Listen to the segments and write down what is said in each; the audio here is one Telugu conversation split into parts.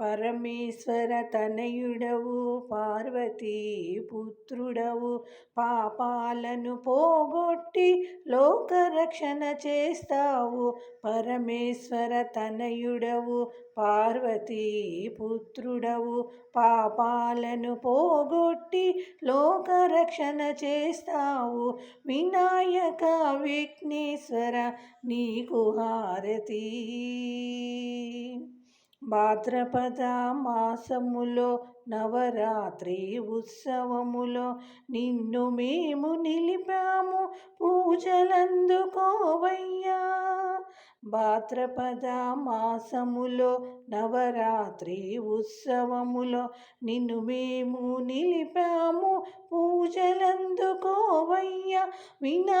పరమేశ్వర తనయుడవు పార్వతీ పుత్రుడవు. పాపాలను పోగొట్టి లోకరక్షణ చేస్తావు. పరమేశ్వర తనయుడవు పార్వతీ పుత్రుడవు. పాపాలను పోగొట్టి లోకరక్షణ చేస్తావు. వినాయక విఘ్నేశ్వర నీకు హారతి. భాద్రపద మాసములో నవరాత్రి ఉత్సవములో నిన్ను మేము నిలిపాము పూజలందుకోవయ్యా భాద్రపద మాసములో నవరాత్రి ఉత్సవములో నిన్ను మేము నిలిపాము పూజలందుకోవయ్యా వినా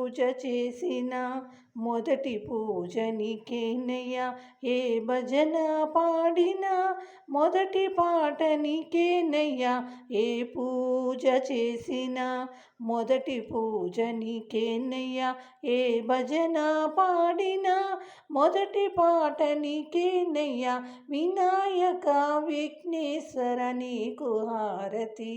పూజ చేసిన మొదటి పూజనికేనయ్యా ఏ భజన పాడినా మొదటి పాటనికేనయ్యా ఏ పూజ చేసినా మొదటి పూజనికేనయ్యా ఏ భజన పాడినా మొదటి పాటనికేనయ్యా వినాయక విఘ్నేశ్వర నీకు హారతి.